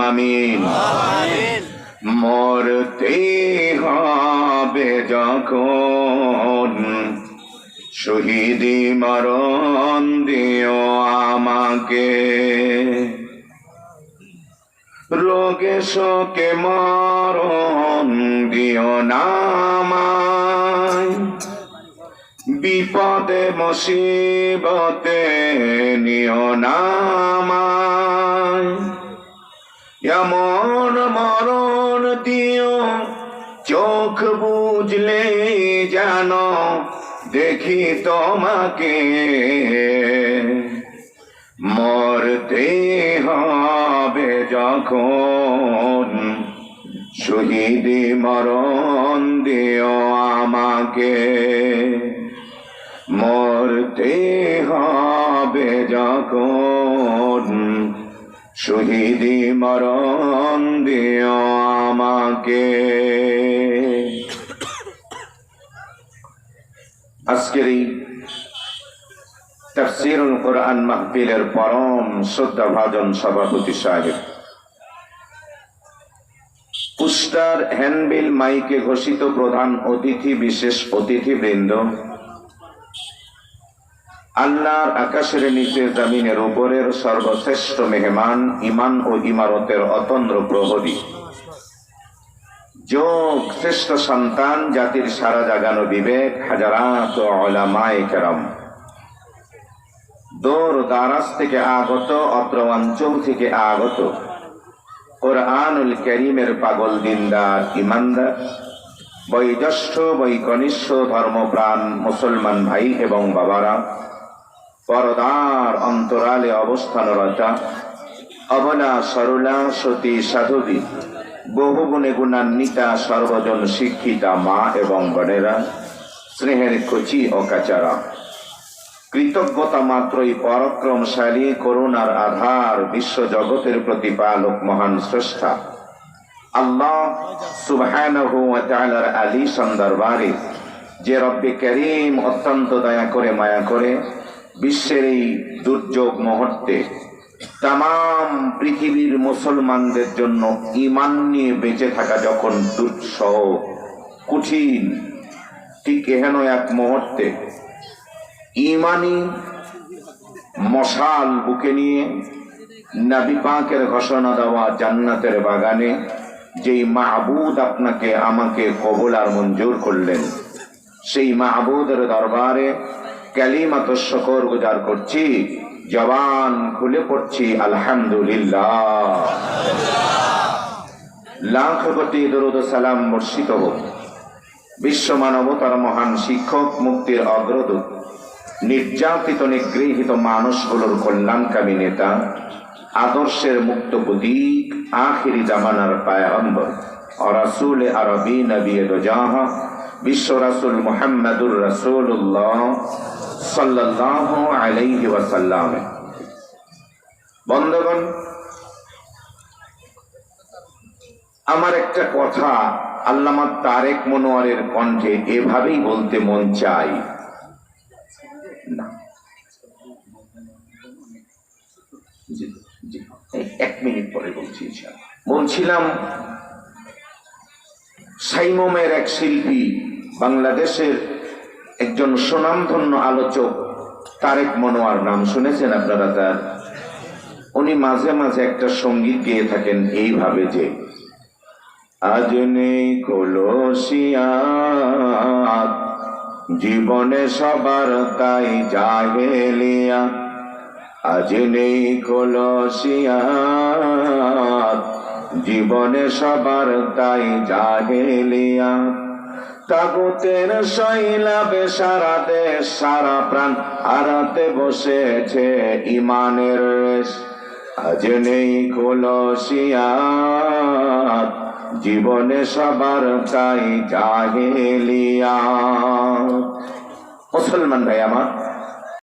আমিন। মরতে হবে যখন শহীদি মরণ দিও আমাকে। রোগে শোকে মরণ দিও নামায় বিপদে মুসিবতে নিও নামায় এমন মরণ দিও? চোখ বুঝলে যেন দেখি তোমাকে। মরতে হবে যখন শহীদি মরণ দিও আমাকে। মরতে হবে যখন শহীদি মরণ দিও আমাকে। আজকের এই তফসিরুল কোরআন মাহফিলের পরম শ্রদ্ধা ভাজন সভাপতি সাহেব পুস্টার হ্যান্ডবিল মাইকে ঘোষিত প্রধান অতিথি, বিশেষ অতিথিবৃন্দ আল্লাহর আকাশের নিচে জমিনের উপরের সর্বশ্রেষ্ঠ মেহমান ইমান ও ইমারতের অতন্দ্র প্রহরী। যোগ শ্রেষ্ঠ সন্তান, জাতির সারা জাগানো বিবেক, হাজারাত ওলামায়ে কেরাম। দৌর দারাজ থেকে আগত অত্র অঞ্চল থেকে আগত। কোরআনুল করিমের পাগল দিনদার ইমানদার বয়োজ্যেষ্ঠ, বৈকনিষ্ঠ ধর্মপ্রাণ, মুসলমান ভাই এবং বাবারা। পরদার অন্তরালে অবস্থানরতা। অবলা সরলা সতী সাধবী বহু গুণে গুণান্বিতা সর্বজন শিক্ষিতা মা এবং বোনেরা, স্নেহের কচি ও কাচারা কৃতজ্ঞতা মাত্রই পরাক্রমশালী, করুণার আধার বিশ্ব জগতের প্রতিপালক মহান স্রষ্টা। আল্লাহ তাআলার আলী সন্দরবারে, যে রব্বে করিম অত্যন্ত দয়া করে, মায়া করে বিশ্বের এই দুর্যোগ মুহূর্তে তাম পৃথিবীর মুসলমানদের জন্য ইমান নিয়ে বেঁচে থাকা যখন দুঃসহ কঠিন, ঠিক এহেন এক মুহূর্তে ইমানি মশাল বুকে নিয়ে নাবি পাকের ঘোষণা দেওয়া জান্নাতের বাগানে যেই মাহবুদ আপনাকে আমাকে কবুল আর মঞ্জুর করলেন, সেই মাহবুদের দরবারে ক্যালিমাত শকর গুজার করছি, জবান খুলে পড়ছি, আলহামদুলিল্লাহ। লাখ কোটি দরুদ সালাম বর্ষিত হোক বিশ্ব মানবতার মহান শিক্ষক, মুক্তির অগ্রদূত, নির্যাতিত, নিগৃহীত মানুষগুলোর কল্যাণকামী নেতা, আদর্শের মুক্ত প্রতীক, আখিরি জামানার পায়ম্বর অরাসুল আরবি নবী দোজাহ বিশ্ব রাসুল মোহাম্মদুর রাসুল্লাহ সাল্লাহ আলাইহি বন্ধগণ, আমার একটা কথা আল্লামা তারেক মনোয়ারের কণ্ঠে এভাবেই বলতে মন চাই এক মিনিট পরে বলছি। বলছিলাম, সাইমমের এক শিল্পী বাংলাদেশের একজন সুনামধন্য আলোচক তারেক মনোয়ার নাম শুনেছেন আপনারা তার? উনি মাঝে মাঝে একটা সংগীত গেয়ে থাকেন এইভাবে যে, আজ নেই কলসিয়াত, জীবনে সবার তাই জাহেলিয়া। আজ নেই কলসিয়াত, জীবনে সবার তাই জাহেলিয়া। তাগুতের শৈলাবে সারা দেশ, সারা প্রাণ হারাতে বসেছে ইমানের রেশ। আজ নেই কলসিয়াত জীবনে সবার তাই জাহেলিয়া মুসলমান ভাই আমার